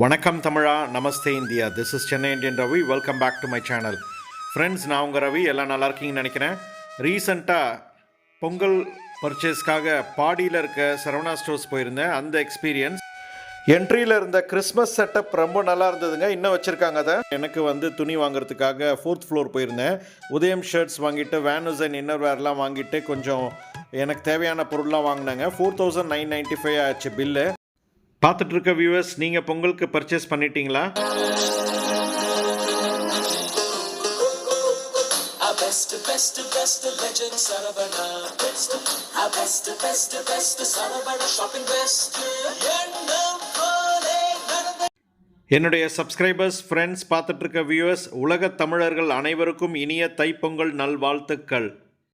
வணக்கம் தமிழா நமஸ்தே India. This is Chennai Indian Ravi welcome back to my channel friends நான் உங்கள் ரவி. எல்லாம் நல்லா இருக்கீங்கன்னு நினைக்கிறேன். ரீசண்டாக பொங்கல் பர்ச்சேஸ்க்காக பாடியில் இருக்க சரவணா ஸ்டோர்ஸ் போயிருந்தேன். அந்த எக்ஸ்பீரியன்ஸ் என்ட்ரியில் இருந்த கிறிஸ்மஸ் செட்டப் ரொம்ப நல்லா இருந்ததுங்க. இன்னும் வச்சுருக்காங்க அதை. எனக்கு வந்து துணி வாங்குறதுக்காக ஃபோர்த் ஃப்ளோர் போயிருந்தேன். உதயம் ஷர்ட்ஸ் வாங்கிட்டு வேனுஸ் அண்ட் இன்னர் வேர்லாம் வாங்கிட்டு கொஞ்சம் எனக்கு தேவையான பொருள்லாம் வாங்கினாங்க. Four thousand nine ninety five ஆச்சு பில்லு பார்த்துட்டு இருக்க வியூவர்ஸ் நீங்கள் பொங்கலுக்கு பர்ச்சேஸ் பண்ணிட்டீங்களா? என்னுடைய சப்ஸ்கிரைபர்ஸ் ஃப்ரெண்ட்ஸ் பார்த்துட்டு இருக்க வியூவர்ஸ் உலக தமிழர்கள் அனைவருக்கும் இனிய தைப்பொங்கல் நல்வாழ்த்துக்கள்.